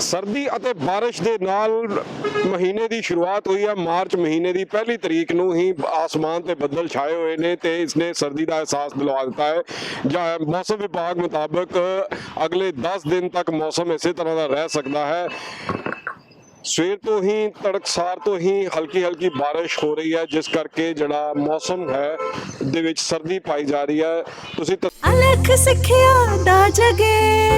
ਸਰਦੀ ਅਤੇ ਬਾਰਿਸ਼ ਦੇ ਨਾਲ ਮਹੀਨੇ ਦੀ ਸ਼ੁਰੂਆਤ ਹੋਈ ਹੈ ਮਾਰਚ ਮਹੀਨੇ ਦੀ ਪਹਿਲੀ ਤਰੀਕ ਨੂੰ ਹੀ ਆਸਮਾਨ ਤੇ ਬੱਦਲ ਛਾਏ ਹੋਏ ਨੇ ਤੇ ਇਸਨੇ ਸਰਦੀ ਦਾ ਅਹਿਸਾਸ ਦਿਲਵਾ ਦਿੱਤਾ ਹੈ। ਜਾਂ ਮੌਸਮ ਵਿਭਾਗ ਮੁਤਾਬਕ ਅਗਲੇ 10 ਦਿਨ ਤੱਕ ਮੌਸਮ ਇਸੇ ਤਰ੍ਹਾਂ ਦਾ ਰਹਿ ਸਕਦਾ ਹੈ। ਸਵੇਰ ਤੋਂ ਹੀ, ਤੜਕਸਾਰ ਤੋਂ ਹੀ ਹਲਕੀ ਹਲਕੀ ਬਾਰਿਸ਼ ਹੋ ਰਹੀ ਹੈ, ਜਿਸ ਕਰਕੇ ਜਿਹੜਾ ਮੌਸਮ ਹੈ, ਦੇ ਵਿੱਚ ਸਰਦੀ ਪਾਈ ਜਾ ਰਹੀ ਹੈ। ਤੁਸੀਂ ਅਲਖ ਸਿੱਖਿਆ ਦਾ ਜਗੇ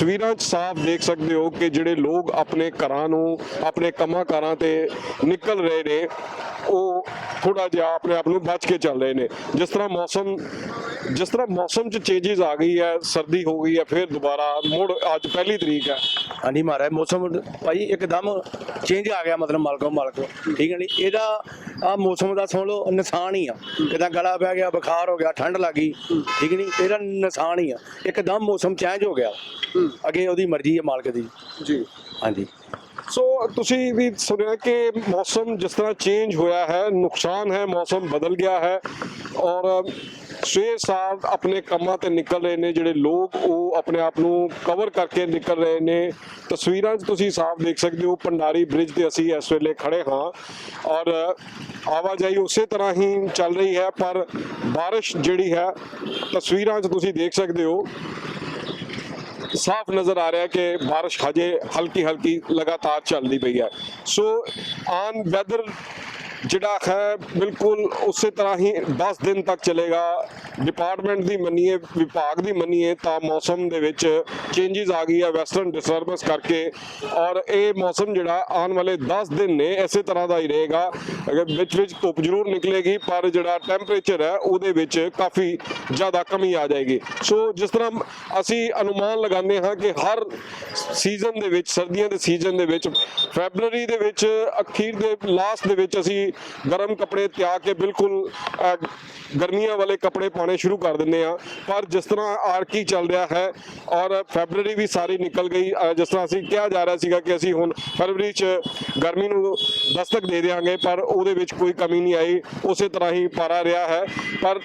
ਤਸਵੀਰਾਂ 'ਚ ਸਾਫ਼ ਦੇਖ ਸਕਦੇ ਹੋ ਕਿ ਜਿਹੜੇ ਲੋਕ ਆਪਣੇ ਘਰਾਂ ਨੂੰ, ਆਪਣੇ ਕੰਮਾਂ ਕਾਰਾਂ ਤੇ ਨਿਕਲ ਰਹੇ ਨੇ, ਉਹ ਥੋੜਾ ਜਿਹਾ ਆਪਣੇ ਆਪ ਨੂੰ ਬਚ ਕੇ ਚੱਲ ਰਹੇ ਨੇ। ਜਿਸ ਤਰ੍ਹਾਂ ਮੌਸਮ, ਜਿਸ ਤਰ੍ਹਾਂ ਮੌਸਮ 'ਚ ਚੇਂਜਸ ਆ ਗਈ ਹੈ, ਸਰਦੀ ਹੋ ਗਈ ਹੈ, ਫਿਰ ਦੁਬਾਰਾ ਮੁੜ ਅੱਜ ਪਹਿਲੀ ਤਰੀਕ ਹੈ। ਹਾਂਜੀ ਮਹਾਰਾਜ, ਮੌਸਮ ਭਾਈ ਇੱਕਦਮ ਚੇਂਜ ਆ ਗਿਆ, ਮਤਲਬ ਮਾਲਕੋ ਮਾਲਕੋ। ਠੀਕ ਹੈ ਨੀ? ਇਹਦਾ ਆ ਮੌਸਮ ਦਾ ਸੁਣ ਲਓ ਨਿਸ਼ਾਨ ਹੀ ਆ। ਕਿਦਾਂ ਗਲਾ ਪੈ ਗਿਆ ਬੁਖਾਰ ਹੋ ਗਿਆ ਠੰਡ ਲੱਗੀ ਠੀਕ ਨਹੀਂ ਇਹਦਾ ਨਿਸ਼ਾਨ ਹੀ ਆ। ਇੱਕਦਮ ਮੌਸਮ ਚੇਂਜ ਹੋ ਗਿਆ। ਅੱਗੇ ਉਹਦੀ ਮਰਜ਼ੀ ਹੈ ਮਾਲਕ ਦੀ। ਜੀ। ਹਾਂਜੀ। ਸੋ ਤੁਸੀਂ ਵੀ ਸੁਣਿਆ ਕਿ ਮੌਸਮ ਜਿਸ ਤਰ੍ਹਾਂ ਚੇਂਜ ਹੋਇਆ ਹੈ ਨੁਕਸਾਨ ਹੈ ਮੌਸਮ ਬਦਲ ਗਿਆ ਹੈ ਔਰ ਸਵੇਰ ਸਾਰ ਆਪਣੇ ਕੰਮਾਂ ਤੇ ਨਿਕਲ ਰਹੇ ਨੇ, ਜਿਹੜੇ ਲੋਕ ਉਹ ਆਪਣੇ ਆਪ ਨੂੰ ਕਵਰ ਕਰਕੇ ਨਿਕਲ ਰਹੇ ਨੇ। ਤਸਵੀਰਾਂ 'ਚ ਤੁਸੀਂ ਸਾਫ਼ ਦੇਖ ਸਕਦੇ ਹੋ ਪੰਡਾਰੀ ਬ੍ਰਿਜ ਤੇ ਅਸੀਂ ਇਸ ਵੇਲੇ ਖੜੇ ਹਾਂ ਔਰ ਆਵਾਜਾਈ ਉਸੇ ਤਰ੍ਹਾਂ ਹੀ ਚੱਲ ਰਹੀ ਹੈ, ਪਰ ਬਾਰਿਸ਼ ਜਿਹੜੀ ਹੈ, ਤਸਵੀਰਾਂ 'ਚ ਤੁਸੀਂ ਦੇਖ ਸਕਦੇ ਹੋ। ਸਾਫ਼ ਨਜ਼ਰ ਆ ਰਿਹਾ ਕਿ ਬਾਰਿਸ਼ ਹਜੇ ਹਲਕੀ ਹਲਕੀ ਲਗਾਤਾਰ ਚੱਲਦੀ ਪਈ ਹੈ। ਸੋ ਆਨ ਵੈਦਰ ਜਿਹੜਾ ਹੈ ਬਿਲਕੁਲ ਉਸੇ ਤਰ੍ਹਾਂ ਹੀ 10 ਦਿਨ ਤੱਕ ਚੱਲੇਗਾ। ਡਿਪਾਰਟਮੈਂਟ ਦੀ ਮੰਨੀਏ, ਵਿਭਾਗ ਦੀ ਮੰਨੀਏ, ਤਾਂ ਮੌਸਮ ਦੇ ਵਿੱਚ ਚੇਂਜਸ ਆ ਗਈ ਹੈ ਵੈਸਟਰਨ ਡਿਸਟਰਬੈਂਸ ਕਰਕੇ। ਔਰ ਇਹ ਮੌਸਮ ਜਿਹੜਾ ਆਉਣ ਵਾਲੇ 10 ਦਿਨ ਨੇ, ਇਸੇ ਤਰ੍ਹਾਂ ਦਾ ਹੀ ਰਹੇਗਾ। ਅਗਰ ਵਿੱਚ ਵਿੱਚ ਧੁੱਪ ਜ਼ਰੂਰ ਨਿਕਲੇਗੀ, ਪਰ ਜਿਹੜਾ ਟੈਂਪਰੇਚਰ ਹੈ, ਉਹਦੇ ਵਿੱਚ ਕਾਫੀ ਜ਼ਿਆਦਾ ਕਮੀ ਆ ਜਾਏਗੀ। ਸੋ ਜਿਸ ਤਰ੍ਹਾਂ ਅਸੀਂ ਅਨੁਮਾਨ ਲਗਾਉਂਦੇ ਹਾਂ ਕਿ ਹਰ ਸੀਜ਼ਨ ਦੇ ਵਿੱਚ, ਸਰਦੀਆਂ ਦੇ ਸੀਜ਼ਨ ਦੇ ਵਿੱਚ ਫੈਬਰੂਰੀ ਦੇ ਵਿੱਚ, ਅਖੀਰ ਦੇ ਲਾਸਟ ਦੇ ਵਿੱਚ ਅਸੀਂ ਗਰਮ ਕੱਪੜੇ ਤਿਆਗ ਕੇ ਬਿਲਕੁਲ ਗਰਮੀਆਂ ਵਾਲੇ ਕੱਪੜੇ ਪਾਉਣੇ ਸ਼ੁਰੂ ਕਰ ਦਿੰਦੇ ਆ ਪਰ ਜਿਸ ਤਰ੍ਹਾਂ ਆਰਕੀ ਚੱਲ ਰਿਹਾ ਹੈ ਔਰ ਫੈਬਰੂਰੀ ਵੀ ਸਾਰੀ ਨਿਕਲ ਗਈ ਜਿਸ ਤਰ੍ਹਾਂ ਅਸੀਂ ਕਿਹਾ ਜਾ ਰਿਹਾ ਸੀਗਾ ਕਿ ਅਸੀਂ ਹੁਣ ਫਰਵਰੀ 'ਚ ਗਰਮੀ ਨੂੰ ਦਸਤਕ ਦੇ ਦੇਵਾਂਗੇ ਪਰ ਉਹਦੇ ਵਿੱਚ ਕੋਈ ਕਮੀ ਨਹੀਂ ਆਈ। ਉਸੇ ਤਰ੍ਹਾਂ ਹੀ ਪਾਰਾ ਰਿਹਾ ਹੈ। ਪਰ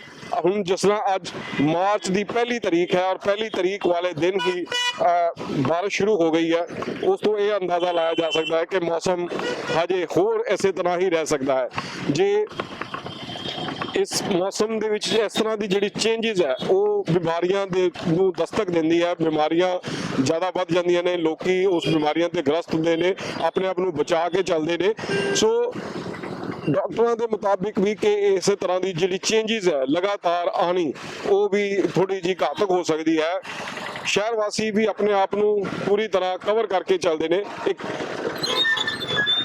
ਹੁਣ ਜਿਸ ਤਰ੍ਹਾਂ ਅੱਜ ਮਾਰਚ ਦੀ ਪਹਿਲੀ ਤਰੀਕ ਹੈ ਔਰ ਪਹਿਲੀ ਤਰੀਕ ਵਾਲੇ ਦਿਨ ਹੀ ਬਾਰਿਸ਼ ਸ਼ੁਰੂ ਹੋ ਗਈ ਹੈ। ਉਸ ਤੋਂ ਇਹ ਅੰਦਾਜ਼ਾ ਲਾਇਆ ਜਾ ਸਕਦਾ ਹੈ ਕਿ ਮੌਸਮ ਹਜੇ ਹੋਰ ਇਸੇ ਤਰ੍ਹਾਂ ਹੀ ਰਹਿ ਸਕਦਾ ਹੈ। ਜੇ ਇਸ ਮੌਸਮ ਦੇ ਵਿੱਚ ਇਸ ਤਰ੍ਹਾਂ ਦੀ ਜਿਹੜੀ ਚੇਂਜਸ ਹੈ, ਉਹ ਬਿਮਾਰੀਆਂ ਦੇ ਨੂੰ ਦਸਤਕ ਦਿੰਦੀ ਹੈ, ਬਿਮਾਰੀਆਂ ਜ਼ਿਆਦਾ ਵੱਧ ਜਾਂਦੀਆਂ ਨੇ, ਲੋਕੀ ਉਸ ਬਿਮਾਰੀਆਂ ਤੇ ਗ੍ਰਸਤ ਹੁੰਦੇ ਨੇ, ਆਪਣੇ ਆਪ ਨੂੰ ਬਚਾ ਕੇ ਚੱਲਦੇ ਨੇ। ਸੋ ਡਾਕਟਰਾਂ ਦੇ ਮੁਤਾਬਿਕ ਵੀ ਕਿ ਇਸੇ ਤਰ੍ਹਾਂ ਦੀ ਜਿਹੜੀ ਚੇਂਜਸ ਹੈ, ਲਗਾਤਾਰ ਆਣੀ ਉਹ ਵੀ ਥੋੜੀ ਜੀ ਘਾਤਕ ਹੋ ਸਕਦੀ ਹੈ। ਸ਼ਹਿਰ ਵਾਸੀ ਵੀ ਆਪਣੇ ਆਪ ਨੂੰ ਪੂਰੀ ਤਰ੍ਹਾਂ ਕਵਰ ਕਰਕੇ ਚੱਲਦੇ ਨੇ। ਇੱਕ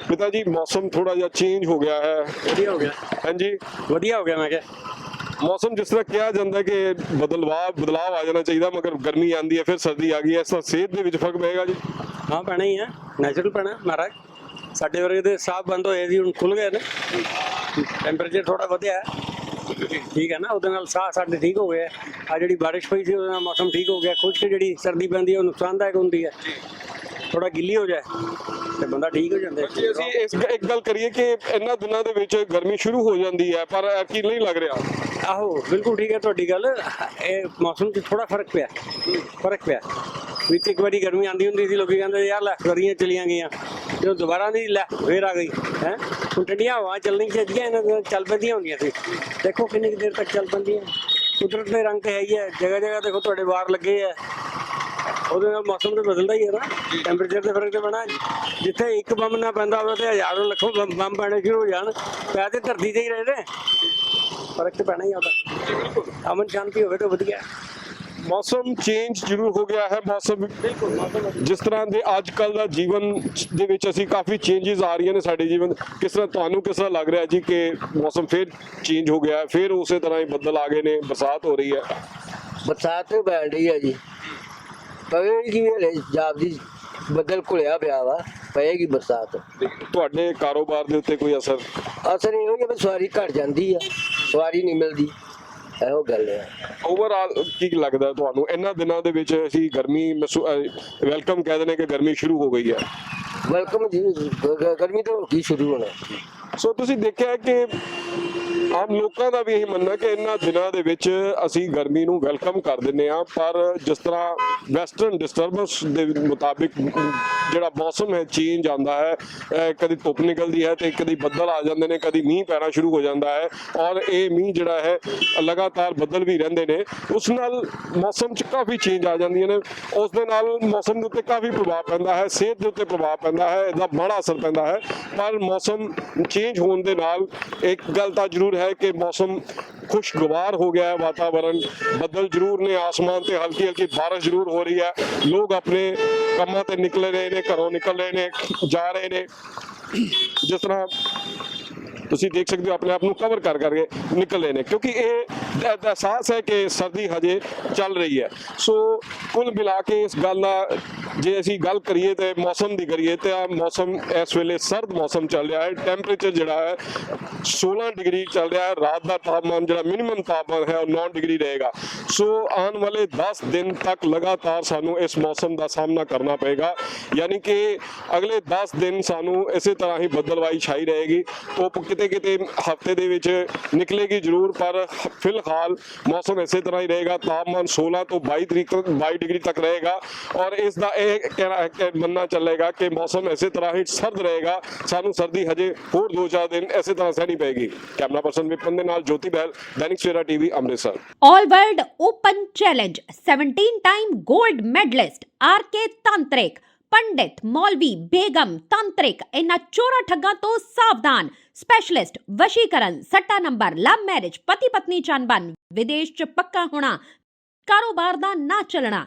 ਪਿਤਾ ਜੀ ਮੌਸਮ ਥੋੜਾ ਜਿਹਾ ਚੇਂਜ ਹੋ ਗਿਆ ਹੈ। ਵਧੀਆ ਹੋ ਗਿਆ। ਹਾਂਜੀ। ਵਧੀਆ ਹੋ ਗਿਆ ਮੈਂ ਕਿਹਾ। ਮੌਸਮ ਜਿਸ ਤਰ੍ਹਾਂ ਕਿਹਾ ਜਾਂਦਾ ਕਿ ਬਦਲਵਾ ਬਦਲਾਵ ਆ ਜਾਣਾ ਚਾਹੀਦਾ ਮਗਰ ਗਰਮੀ ਆਂਦੀ ਹੈ ਫਿਰ ਸਰਦੀ ਆ ਗਈ ਹੈ ਇਸ ਤਰ੍ਹਾਂ ਸਿਹਤ ਦੇ ਵਿੱਚ ਫ਼ਰਕ ਪਏਗਾ ਜੀ। ਹਾਂ ਪੈਣਾ ਹੀ ਹੈ। ਨੈਚੁਰਲ ਪੈਣਾ ਮਹਾਰਾਜ। ਸਾਡੇ ਵਰਗੇ ਦੇ ਸਾਹ ਬੰਦ ਹੋਏ ਸੀ ਹੁਣ ਖੁੱਲ ਗਏ ਨੇ। ਟੈਂਪਰੇਚਰ ਥੋੜਾ ਵਧਿਆ ਹੈ। ਠੀਕ ਹੈ ਨਾ ਉਹਦੇ ਨਾਲ ਸਾਹ ਸਾਡੇ ਠੀਕ ਹੋ ਗਏ ਆ ਜਿਹੜੀ ਬਾਰਿਸ਼ ਪਈ ਸੀ ਉਹਦੇ ਨਾਲ ਮੌਸਮ ਠੀਕ ਹੋ ਗਿਆ। ਖੁਸ਼ਕ ਜਿਹੜੀ ਸਰਦੀ ਪੈਂਦੀ ਹੈ ਉਹ ਨੁਕਸਾਨਦਾਇਕ ਹੁੰਦੀ ਹੈ। ਥੋੜਾ ਗਿੱਲੀ ਹੋ ਜਾਏ ਤੇ ਬੰਦਾ ਠੀਕ ਹੋ ਜਾਂਦਾ ਜੇ ਹੈ ਅਸੀਂ ਇਸ ਇੱਕ ਗੱਲ ਕਰੀਏ ਕਿ ਇਹਨਾਂ ਦਿਨਾਂ ਦੇ ਵਿੱਚ ਗਰਮੀ ਸ਼ੁਰੂ ਹੋ ਜਾਂਦੀ ਹੈ ਪਰ ਕੀ ਨਹੀਂ ਲੱਗ ਰਿਹਾ? ਆਹੋ ਬਿਲਕੁਲ ਠੀਕ ਹੈ ਤੁਹਾਡੀ ਗੱਲ। ਇਹ ਮੌਸਮ 'ਚ ਥੋੜਾ ਫ਼ਰਕ ਪਿਆ ਫ਼ਰਕ ਪਿਆ। ਵਿੱਚ ਇੱਕ ਵਾਰੀ ਗਰਮੀ ਆਂਦੀ ਹੁੰਦੀ ਸੀ ਲੋਕੀ ਕਹਿੰਦੇ ਯਾਰ ਲੈ ਗਰਮੀਆਂ ਚਲੀਆਂ ਗਈਆਂ। ਜਦੋਂ ਦੁਬਾਰਾ ਨਹੀਂ ਲੈ ਫੇਰ ਆ ਗਈ ਹੈ? ਹੁਣ ਠੰਡੀਆਂ ਹਵਾ ਚੱਲਣੀ ਚਾਹੀਦੀਆਂ ਇਹਨਾਂ ਦੀਆਂ ਚੱਲ ਪੈਂਦੀਆਂ ਹੁੰਦੀਆਂ ਸੀ। ਦੇਖੋ ਕਿੰਨੀ ਦੇਰ ਤੱਕ ਚੱਲ ਪੈਂਦੀਆਂ। ਕੁਦਰਤ ਦੇ ਰੰਗ ਹੈ ਹੀ ਹੈ ਜਗ੍ਹਾ ਜਗ੍ਹਾ ਦੇਖੋ ਤੁਹਾਡੇ ਬਾਹਰ ਲੱਗੇ ਆ। ਉਹਦੇ ਨਾਲ ਮੌਸਮ ਤੇ ਬਦਲਦਾ ਹੀ ਹੈ ਨਾ। ਟੈਂਪਰੇਚਰ ਤੇ ਫ਼ਰਕ ਤੇ ਬਣਾ ਜਿੱਥੇ ਇੱਕ ਬੰਬ ਨਾ ਪੈਂਦਾ ਹੋਵੇ ਤੇ ਹਜ਼ਾਰਾਂ ਲੱਖੋਂ ਬੰਬ ਬੰਬ ਪੈਣੇ ਸ਼ੁਰੂ ਹੋ ਜਾਣ। ਪੈ ਤੇ ਧਰਤੀ ਤੇ ਹੀ ਰਹੇ ਨੇ ਫ਼ਰਕ ਤੇ ਪੈਣਾ ਹੀ ਆਉਂਦਾ ਅਮਨ ਸ਼ਾਂਤੀ ਹੋਵੇ ਤਾਂ ਵਧੀਆ। ਮੌਸਮ ਚੇਂਜ ਜ਼ਰੂਰ ਹੋ ਗਿਆ ਹੈ। ਮੌਸਮ ਜਿਸ ਤਰ੍ਹਾਂ ਦੇ ਅੱਜ ਕੱਲ ਦਾ ਜੀਵਨ ਦੇ ਵਿੱਚ ਅਸੀਂ ਕਾਫੀ ਚੇਂਜਸ ਆ ਰਹੀਆਂ ਨੇ ਸਾਡੇ ਜੀਵਨ। ਕਿਸ ਤਰ੍ਹਾਂ ਤੁਹਾਨੂੰ ਕਿਸ ਤਰ੍ਹਾਂ ਲੱਗ ਰਿਹਾ ਜੀ ਕਿ ਮੌਸਮ ਫਿਰ ਚੇਂਜ ਹੋ ਗਿਆ ਹੈ? ਫਿਰ ਉਸੇ ਤਰ੍ਹਾਂ ਹੀ ਬੱਦਲ ਆ ਗਏ ਨੇ। ਬਰਸਾਤ ਹੋ ਰਹੀ ਹੈ। ਬਰਸਾਤ ਤੇ ਪੈਣ ਰਹੀ ਹੈ ਜੀ। ਪਵੇ ਜੀ ਹਲੇ ਜਾਪਦੀ ਬੱਦਲ ਘੁਲਿਆ ਪਿਆ ਵਾ ਪਏਗੀ ਬਰਸਾਤ। ਤੇ ਤੁਹਾਡੇ ਕਾਰੋਬਾਰ ਦੇ ਉੱਤੇ ਕੋਈ ਅਸਰ? ਅਸਰ ਇਹੋ ਹੀ ਆ ਵੀ ਸਵਾਰੀ ਘਟ ਜਾਂਦੀ ਆ ਸਵਾਰੀ ਨਹੀਂ ਮਿਲਦੀ ਇਹੋ ਗੱਲ ਆ। ਓਵਰਆਲ ਕੀ ਲੱਗਦਾ ਤੁਹਾਨੂੰ? ਇਹਨਾਂ ਦਿਨਾਂ ਦੇ ਵਿੱਚ ਅਸੀਂ ਗਰਮੀ ਵੈਲਕਮ ਕਹਿ ਦਿੰਦੇ ਕਿ ਗਰਮੀ ਸ਼ੁਰੂ ਹੋ ਗਈ ਹੈ ਵੈਲਕਮ ਜੀ ਗ- ਗ- ਗਰਮੀ ਤੋਂ ਕੀ ਸ਼ੁਰੂ ਹੋਣਾ। ਸੋ ਤੁਸੀਂ ਦੇਖਿਆ ਕਿ ਆਮ ਲੋਕਾਂ ਦਾ ਵੀ ਇਹ ਮੰਨਣਾ ਕਿ ਇਹਨਾਂ ਦਿਨਾਂ ਦੇ ਵਿੱਚ ਅਸੀਂ ਗਰਮੀ ਨੂੰ ਵੈਲਕਮ ਕਰ ਦਿੰਦੇ ਆ ਪਰ ਜਿਸ ਤਰ੍ਹਾਂ ਵੈਸਟਰਨ ਡਿਸਟਰਬੈਂਸ ਦੇ ਮੁਤਾਬਿਕ ਜਿਹੜਾ ਮੌਸਮ ਹੈ ਚੇਂਜ ਆਉਂਦਾ ਹੈ ਕਦੀ ਧੁੱਪ ਨਿਕਲਦੀ ਹੈ ਤੇ ਕਦੀ ਬੱਦਲ ਆ ਜਾਂਦੇ ਨੇ, ਕਦੀ ਮੀਂਹ ਪੈਣਾ ਸ਼ੁਰੂ ਹੋ ਜਾਂਦਾ ਹੈ ਔਰ ਇਹ ਮੀਂਹ ਜਿਹੜਾ ਹੈ, ਲਗਾਤਾਰ ਬੱਦਲ ਵੀ ਰਹਿੰਦੇ ਨੇ। ਉਸ ਨਾਲ ਮੌਸਮ 'ਚ ਕਾਫੀ ਚੇਂਜ ਆ ਜਾਂਦੀਆਂ ਨੇ। ਉਸ ਦੇ ਨਾਲ ਮੌਸਮ ਦੇ ਉੱਤੇ ਕਾਫੀ ਪ੍ਰਭਾਵ ਪੈਂਦਾ ਹੈ, ਸਿਹਤ ਦੇ ਉੱਤੇ ਪ੍ਰਭਾਵ ਪੈਂਦਾ ਹੈ, ਇਹਦਾ ਮਾੜਾ ਅਸਰ ਪੈਂਦਾ ਹੈ। ਪਰ ਮੌਸਮ ਚੇਂਜ ਹੋਣ ਦੇ ਨਾਲ ਇੱਕ ਗੱਲ ਤਾਂ ਜ਼ਰੂਰ ਹੈ ਕਿ ਮੌਸਮ ਖੁਸ਼ਗਵਾਰ ਹੋ ਗਿਆ ਹੈ, ਵਾਤਾਵਰਣ ਬੱਦਲ ਜ਼ਰੂਰ ਨੇ, ਆਸਮਾਨ ਤੇ ਹਲਕੀ ਹਲਕੀ ਬਾਰਿਸ਼ ਜ਼ਰੂਰ ਹੋ ਰਹੀ ਹੈ। ਲੋਕ ਆਪਣੇ ਕੰਮਾਂ ਤੇ ਨਿਕਲ ਰਹੇ ਨੇ, ਘਰੋਂ ਨਿਕਲ ਰਹੇ ਨੇ, ਜਾ ਰਹੇ ਨੇ। ਜਿਸ ਤਰ੍ਹਾਂ ਤੁਸੀਂ ਦੇਖ ਸਕਦੇ ਹੋ, ਆਪਣੇ ਆਪ ਨੂੰ ਕਵਰ ਕਰ ਕਰਕੇ ਨਿਕਲ ਰਹੇ ਨੇ, ਕਿਉਂਕਿ ਇਹ ਇਹ ਅਹਿਸਾਸ ਹੈ ਕਿ ਸਰਦੀ ਹਜੇ ਚੱਲ ਰਹੀ ਹੈ। ਸੋ ਕੁੱਲ ਮਿਲਾ ਕੇ ਇਸ ਗੱਲ ਦਾ ਜੇ ਅਸੀਂ ਗੱਲ ਕਰੀਏ ਤੇ ਮੌਸਮ ਦੀ ਕਰੀਏ ਤੇ ਆ ਮੌਸਮ ਇਸ ਵੇਲੇ ਸਰਦ ਮੌਸਮ ਚੱਲ ਰਿਹਾ ਹੈ। ਟੈਂਪਰੇਚਰ ਜਿਹੜਾ ਹੈ 16 ਡਿਗਰੀ ਚੱਲ ਰਿਹਾ ਹੈ। ਰਾਤ ਦਾ ਤਾਪਮਾਨ ਜਿਹੜਾ ਮਿਨੀਮਮ ਤਾਪਮਾਨ ਹੈ ਉਹ 9 ਡਿਗਰੀ ਰਹੇਗਾ। ਸੋ ਆਉਣ ਵਾਲੇ 10 ਦਿਨ ਤੱਕ ਲਗਾਤਾਰ ਸਾਨੂੰ ਇਸ ਮੌਸਮ ਦਾ ਸਾਹਮਣਾ ਕਰਨਾ ਪਏਗਾ। ਯਾਨੀ ਕਿ ਅਗਲੇ 10 ਦਿਨ ਸਾਨੂੰ ਇਸੇ ਤਰ੍ਹਾਂ ਹੀ ਬੱਦਲਵਾਈ ਛਾਈ ਰਹੇਗੀ। ਉਹ ਕਿਤੇ ਕਿਤੇ ਹਫ਼ਤੇ ਦੇ ਵਿੱਚ ਨਿਕਲੇਗੀ ਜ਼ਰੂਰ, ਪਰ ਫਿਲਹਾਲ ਮੌਸਮ ਇਸੇ ਤਰ੍ਹਾਂ ਹੀ ਰਹੇਗਾ। ਤਾਪਮਾਨ 16 ਤੋਂ 22 ਤਰੀਕ ਤੱਕ 22 ਡਿਗਰੀ ਤੱਕ ਰਹੇਗਾ ਔਰ ਇਸ ਦਾ ਇਹ ਮੰਨਣਾ ਚੱਲੇਗਾ ਕਿ ਮੌਸਮ ਇਸੇ ਤਰ੍ਹਾਂ ਹੀ ਸਰਦ ਰਹੇਗਾ। ਸਾਨੂੰ ਸਰਦੀ ਹਜੇ ਹੋਰ 2-4 ਦਿਨ ਇਸੇ ਤਰ੍ਹਾਂ ਸਹਿਣੀ ਪਏਗੀ। ਕੈਮਰਾ ਪਰਸਨ ਵਿਪਨ ਦੇ ਨਾਲ Jyoti Behl, Dainik Savera TV, Amritsar. All World Open Challenge 17 time gold medalist RK Tantrik pandit maulvi begum tantrik ਇਹਨਾਂ ਚੋਰਾ ਠੱਗਾਂ ਤੋਂ ਸਾਵਧਾਨ। ਸਪੈਸ਼ਲਿਸਟ ਵਸ਼ੀਕਰਨ, ਸੱਟਾ ਨੰਬਰ ਲਵ ਮੈਰਿਜ ਪਤੀ ਪਤਨੀ ਚੰਬਨ ਵਿਦੇਸ਼ ਚ ਪੱਕਾ ਹੋਣਾ, ਕਾਰੋਬਾਰ ਦਾ ਨਾ ਚੱਲਣਾ।